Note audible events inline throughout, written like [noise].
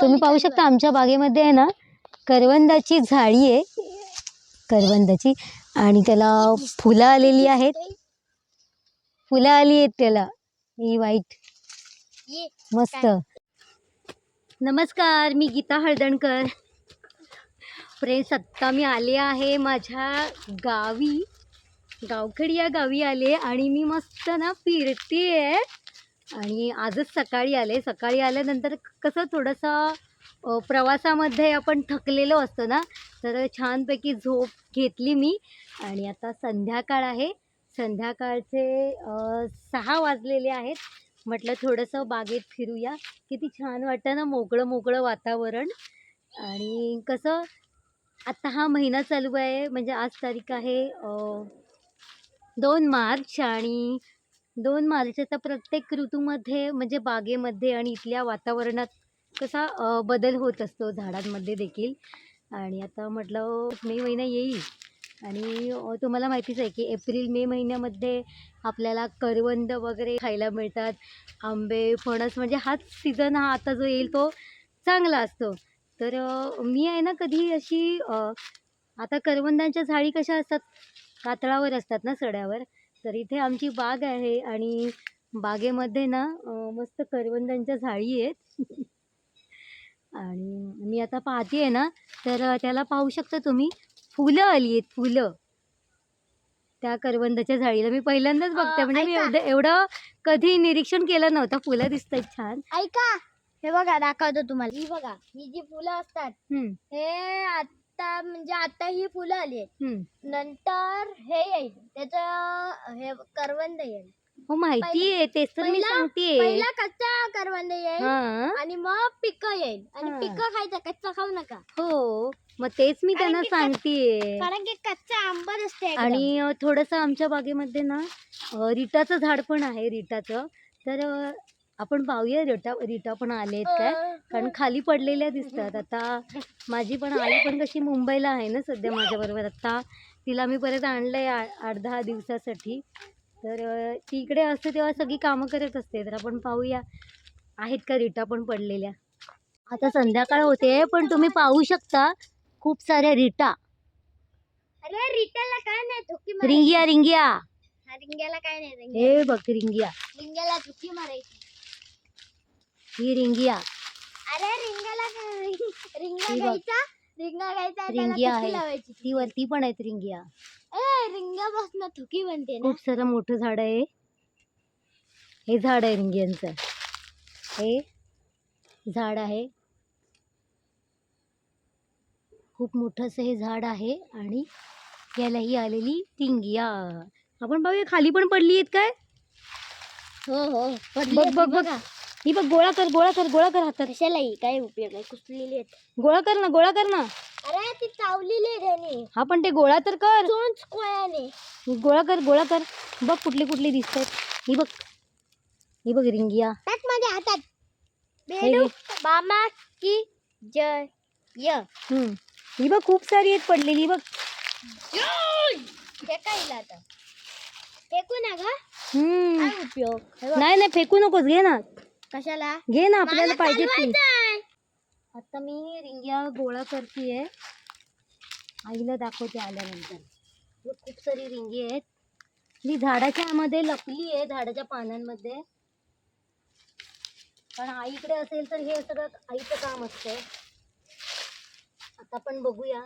तुम्ही पाहू शकता आमच्या बागेमध्ये आहे ना करवंदाची झाडी आहे. करवंदाची. आणि त्याला फुलं आलेली आहेत. फुलं आली आहेत त्याला. ही वाईट. मस्त. नमस्कार मी गीता हळदणकर. फ्रेंड्स आत्ता मी आले आहे माझ्या गावी. गावखडी या गावी आले आणि मी मस्त ना फिरते आहे आणि आजच सकाळी आले. सकाळी आल्यानंतर कसं थोडंसं प्रवासामध्ये आपण थकलेलो असतो ना तर छानपैकी झोप घेतली मी. आणि आता संध्याकाळ आहे. संध्याकाळचे सहा वाजलेले आहेत. म्हटलं थोडंसं बागेत फिरूया. किती छान वाटतं ना मोकळं मोकळं वातावरण. आणि कसं आत्ता हा महिना चालू आहे. म्हणजे आज तारीख आहे दोन मार्च आणि दोन मार्चचा प्रत्येक ऋतूमध्ये म्हणजे बागेमध्ये आणि इथल्या वातावरणात कसा बदल होत असतो झाडांमध्ये देखील. आणि आता म्हटलं मे महिना येईल. आणि तुम्हाला माहितीच आहे की एप्रिल मे महिन्यामध्ये आपल्याला करवंद वगैरे खायला मिळतात. आंबे फणस म्हणजे हाच सीझन हा आता जो येईल तो चांगला असतो. तर मी आहे ना कधी अशी आता करवंदांच्या झाडी कशा असतात? कातळावर असतात ना सड्यावर. तर इथे आमची बाग आहे आणि बागेमध्ये ना मस्त करवंदांच्या झाडी आहेत. [laughs] आणि मी आता पाहते आहे ना तर त्याला पाहू शकता तुम्ही फुलं आली आहेत फुलं. त्या करवंदाच्या झाडीला मी पहिल्यांदाच बघते म्हणजे मी. एवढं एवढं कधी निरीक्षण केलं नव्हतं फुलं दिसत आहेत छान. ऐका हे बघा दाखवतो तुम्हाला. ही बघा ही जी फुलं असतात हे आता म्हणजे आता ही फुलं आली आहेत. हम्म. नंतर हे येईल. त्याच हे करवंद येईल. हो माहिती आहे तेच तर मी पहिला- सांगतेय पहिला कच्चा करवंद येईल हा. आणि मग पिकं येईल. आणि हा. पिकं खायचं कच्चा खाऊ नका. हो मग तेच मी कारण त्यांना की कच- सांगतेय कारण की कच्चा आंबट असते एकदम. आणि अ, थोडंसं आमच्या बागेमध्ये ना अ, रिटाचं झाड पण आहे रिटाचं. तर अ, आपण पाहूया रिटा रिटा पण आलेत काय? कारण खाली पडलेल्या दिसतात. आता माझी पण आई पण कशी मुंबईला आहे ना सध्या माझ्याबरोबर. आता तिला मी परत आणलंय आ- आठ दहा दिवसासाठी. तर ती इकडे असते तेव्हा सगळी कामं करत असते. तर आपण पाहूया. आहेत का रिटा पण पडलेल्या? आता संध्याकाळ होते पण तुम्ही पाहू शकता खूप साऱ्या रिटा अरे रिट्याला काय नाही रिंगिया रिंगिया. रिंग्याला काय नाही हे बघ रिंगिया. रिंग्याला धुकी मारायची. ही रिंगिया अरे रिंगाला रिंगा बघ. घ्यायचा रिंगा घ्यायचा आणि त्याला रिंगिया आहे. लावायची. ती वरती पण आहेत रिंगिया ए रिंगापासून धुकी बनते ना. खूप सारं मोठं झाड आहे. हे झाड आहे रिंगियांचं. हे झाड आहे. खूप मोठं असं हे झाड आहे आणि याला ही आलेली रिंगिया आपण पाहूया खाली पण पडली आहेत काय? हो हो. बघ बघ. बघ. ही बघ गोळा कर गोळा कर गोळा कर हातात. कशाला ही? काय उपयोग आहे? कुसलेली आहेत. गोळा कर ना गोळा कर ना. अरे ती चावलेली आहे त्याने. हा पण ते गोळा तर कर. चोंच कोयाने गोळा कर गोळा कर. बघ कुठली कुठली दिसत आहेत ही बघ. ही बघ रिंगिया. त्यात माझ्या हातात. बेडू. मामा की जय. य. हम्म. ही बघ खूप सारी आहेत पडलेली बघ. हे काय हिला आता. फेकू ना ग हम्म. काय उपयोग? हे बघ. नाही नाही फेकू नकोस घे ना. कशाला? घे ना आपल्याला पाहिजे ती. आता मी रिंग्या गोळा करतेय. आईला दाखवते आल्यानंतर. खूप सारी रिंगी आहेत. मी झाडाच्या मध्ये लपली आहे झाडाच्या पानांमध्ये. पण आईकडे असेल तर हे सगळं आईचं काम असतं आता आपण बघूया.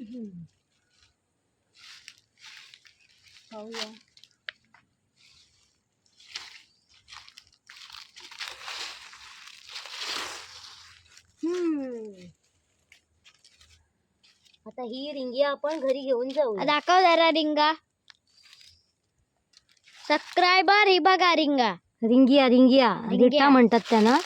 हम्म. पाहूया हम्म. आता ही रिंगी आपण घरी घेऊन जाऊ दाखव जरा रिंगा. सबस्क्रायबर ही बघा रिंगा. रिंगिया रिंगिया. रिंगिया. रिटा म्हणतात त्यांना.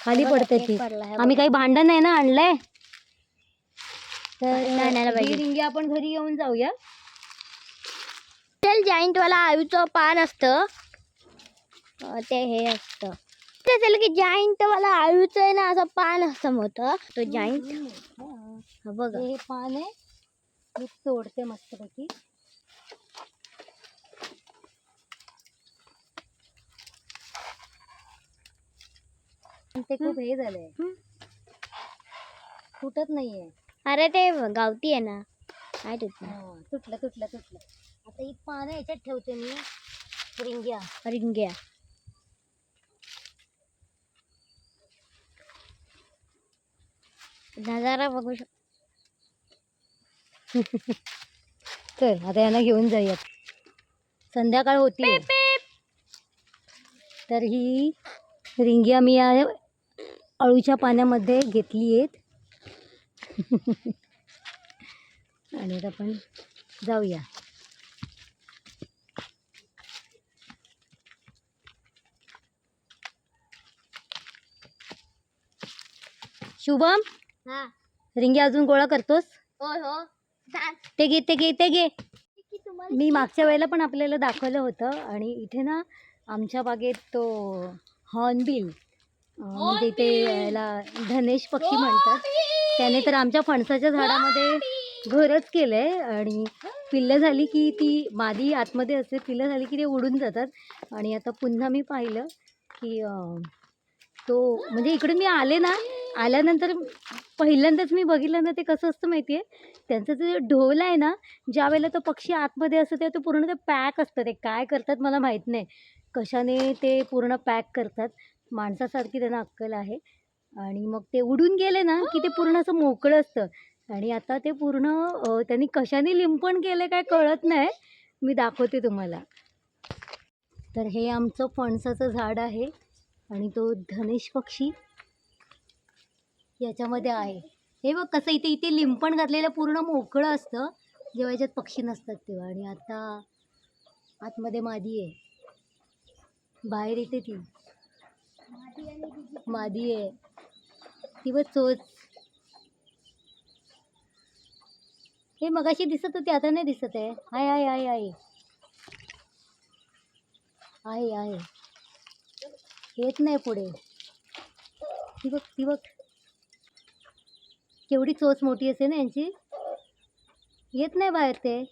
खाली पडते ती. आम्ही काही भांडण आहे ना आणलंय? तर नाही ही. रिंगी आपण घरी घेऊन जाऊया. असेल जाईंटवाला आयुचं पान असतं ते हे असतं. ते असेल की जाईंटवाला आयुचं आहे ना असं पान असं मत तो जाईंट बघ. हे पान आहे. तोडते मस्त पैकी ते खूप हे झालंय. तुटत नाहीये. अरे ते गावती आहे ना. काय तुटलं तुटलं तुटलं तुटलं. आता ही पानं याच्यात ठेवते मी. रिंग्या. रिंग्या. नजारा बघू शक [laughs] चल आता यांना घेऊन जाऊयात. संध्याकाळ होती तर ही रिंग्या मी या अळूच्या पाण्यामध्ये घेतली आहेत [laughs] आणि आता आपण जाऊया. शुभम? हा. रिंग्या अजून गोळा करतोस? हो हो. ते घे ते घे ते घे. तुम्हाला मी मागच्या वेळेला पण आपल्याला दाखवलं होतं आणि इथे ना आमच्या बागेत तो हॉर्नबिल म्हणजे ते याला धनेश पक्षी म्हणतात. त्याने तर आमच्या फणसाच्या झाडामध्ये घरच केलंय आणि पिल्लं झाली की ती मादी आतमध्ये असते पिल्लं झाली की ते उडून जातात. आणि आता पुन्हा मी पाहिलं की अं, तो म्हणजे इकडे मी आले ना आल्यानंतर पहिल्यांदाच मी बघितलं ना ते कसं असतं माहिती आहे त्यांचं जे ढोल आहे ना ज्या वेळेला तो पक्षी आतमध्ये असतो तेव्हा ते पूर्ण ते पॅक असतं ते काय करतात मला माहीत नाही. कशाने ते पूर्ण पॅक करतात? माणसासारखी त्यांना अक्कल आहे. आणि मग ते उडून गेले ना की ते पूर्ण असं मोकळं असतं. आणि आता ते पूर्ण त्यांनी कशाने लिंपण केलं काय कळत नाही. मी दाखवते तुम्हाला. तर हे आमचं फणसाचं झाड आहे. आणि तो धनेश पक्षी. याच्यामध्ये आहे. हे बघ कसं इथे इथे लिंपण घातलेलं पूर्ण मोकळं असतं. जेव्हा याच्यात पक्षी नसतात तेव्हा. आणि आता आतमध्ये मादी आहे. बाहेर येते ती. मादी आहे. ती बघ चोच. हे मगाशी दिसत होती आता नाही दिसत आहे. आहे आहे आहे आहे आहे आहे. येत नाही पुढे. ती बघ ती बघ. केवढी चोच मोठी असते ना यांची? येत नाही बाहेर ते.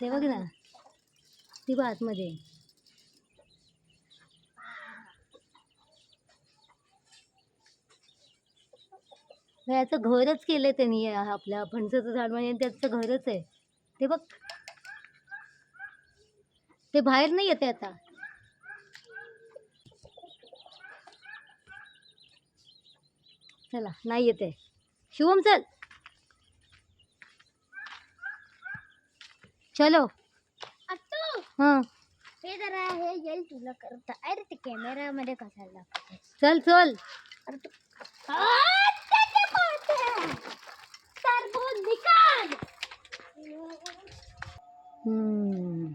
ते बघ ना ती बघ आतमध्ये. याचं घरच केलंय त्यांनी आपल्या फणसाचं झाड म्हणजे त्याचं घरच आहे. ते बघ. ते बाहेर नाही येते आता. चला नाही येते शुभम चल. चलो. अत्तू हां. हे जरा हे येईल तुला करता. अरे ते कॅमेरा मध्ये कशाला दाखवते चल चल. अरे तू हम्म.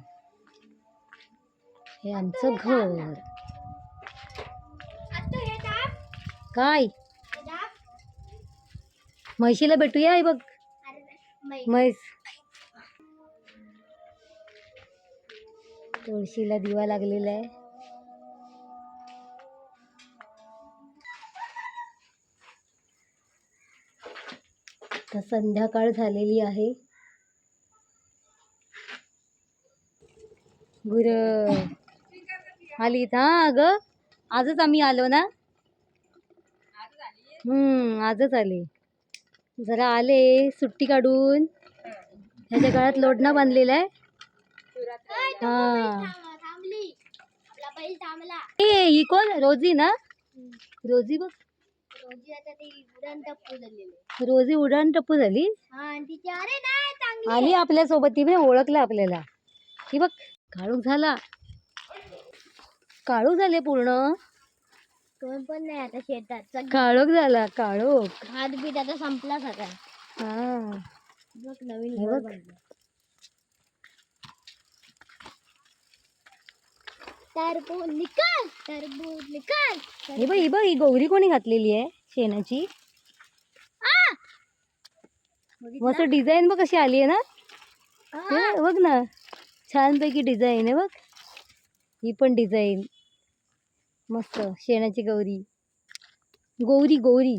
हे आमचं घर. अत्तू हे काय? म्हशीला भेटूया हे बघ. म्हैस. तुळशीला दिवा लागलेला आहे. तर संध्याकाळ झालेली आहे. गुर. आली हा अगं. आजच आम्ही आलो ना? हम्म आजच आले. जरा आले सुट्टी काढून. ह्याच्या गळ्यात लोडणं बांधलेलं आहे. हा. ही कोण? रोजी ना? रोजी बघ. रोजी आता ती उडण टप्पू झालेली रोजी उडान टप्पू झाली? हा आली आपल्यासोबत ती ओळखलं आपल्याला. ही बघ काळूक झाला. काळूक झाले पूर्ण. कोण पण नाही आता शेतात. काळोख झाला काळोख. हात बीत आता संपला सगळा. हा. बघ नवीन हे घर बघ. बांधलं. टरबूज निकाल टरबूज निकाल. हे बघ ही बघ ही गौरी कोणी घातलेली आहे शेणाची! मस्त डिझाईन बघ कशी आली आहे ना! हे बघ ना छानपैकी डिझाईन आहे बघ. ही पण डिझाईन. मस्त. शेणाची गौरी. गौरी गौरी.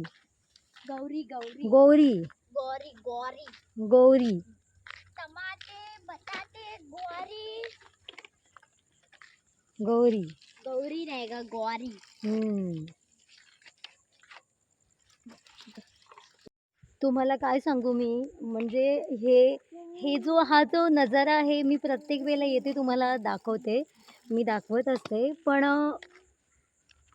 गौरी गौरी. गौरी. गोरी गोरी. गौरी. टमाटे बटाटे गोरी. गौरी. गौरी नाही का गौरी. हम्म. तुम्हाला काय सांगू मी? म्हणजे हे हे जो हा जो नजारा आहे मी प्रत्येक वेळेला येते तुम्हाला दाखवते. मी दाखवत असते. पण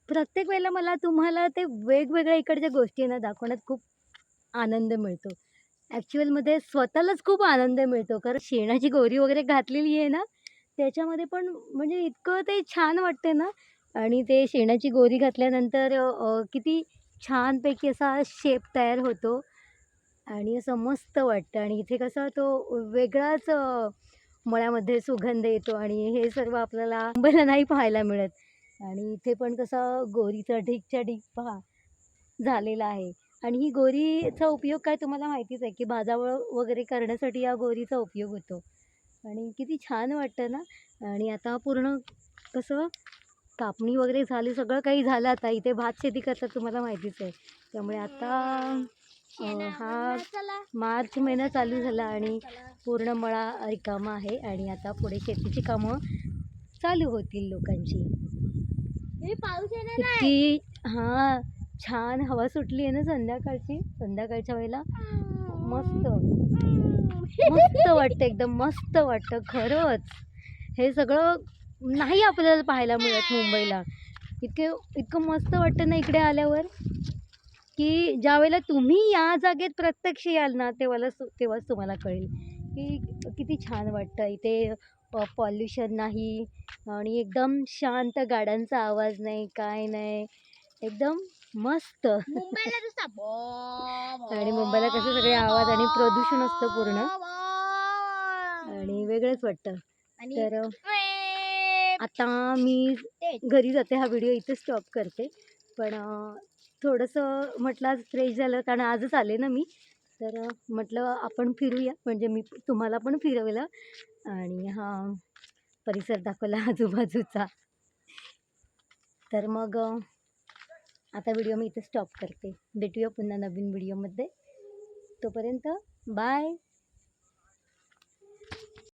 प्रत्येक वेळेला मला तुम्हाला ते वेगवेगळ्या इकडच्या गोष्टींना दाखवण्यात खूप आनंद मिळतो. ॲक्च्युअलमध्ये स्वतःलाच खूप आनंद मिळतो. कारण शेणाची गोरी वगैरे घातलेली आहे ना त्याच्यामध्ये पण म्हणजे इतकं ते छान वाटते ना. आणि ते शेणाची गोरी घातल्यानंतर किती छानपैकी असा शेप तयार होतो. आणि असं मस्त वाटतं. आणि इथे कसा तो वेगळाच मळ्यामध्ये सुगंध येतो. आणि हे सर्व आपल्याला मुंबईला नाही पाहायला मिळत. आणि इथे पण कसं गोरीचा ढीकच्या ढीक पहा झालेला आहे. आणि ही गोरीचा उपयोग काय तुम्हाला माहितीच आहे की भाजावळ वगैरे करण्यासाठी या गोरीचा उपयोग होतो. आणि किती छान वाटतं ना? आणि आता पूर्ण कसं कापणी वगैरे झाली सगळं काही झालं आता. इथे भात शेती करतात तुम्हाला माहितीच आहे. त्यामुळे आता हा मार्च महिना चालू झाला आणि पूर्ण मळा रिकामा आहे. आणि आता पुढे शेतीची कामं चालू होतील लोकांची. इतकी हां छान हवा सुटली आहे ना संध्याकाळची संध्याकाळच्या वेळेला. मस्त. मस्त वाटतं एकदम मस्त वाटतं खरंच. हे सगळं नाही आपल्याला पाहायला मिळत मुंबईला. इतके इतकं मस्त वाटतं ना इकडे आल्यावर. की ज्यावेळेला तुम्ही या जागेत प्रत्यक्ष याल ना तेव्हाला तेव्हाच तुम्हाला कळेल. की किती छान वाटतं. इथे पॉल्युशन नाही आणि एकदम शांत गाड्यांचा आवाज नाही काय नाही. एकदम मस्त. [laughs] आणि मुंबईला कसे सगळे आवाज आणि प्रदूषण असतं पूर्ण. आणि वेगळंच वाटतं. तर आता मी घरी जाते हा व्हिडिओ इथे स्टॉप करते. पण थोडंसं म्हटलं आज फ्रेश झालं कारण आजच आले ना मी. तर म्हटलं आपण फिरूया. म्हणजे मी तुम्हाला पण फिरवलं. आणि हा परिसर दाखवला [laughs] आजूबाजूचा. तर मग आता व्हिडिओ मी इथे स्टॉप करते. भेटूया पुन्हा नवीन व्हिडिओमध्ये. तोपर्यंत बाय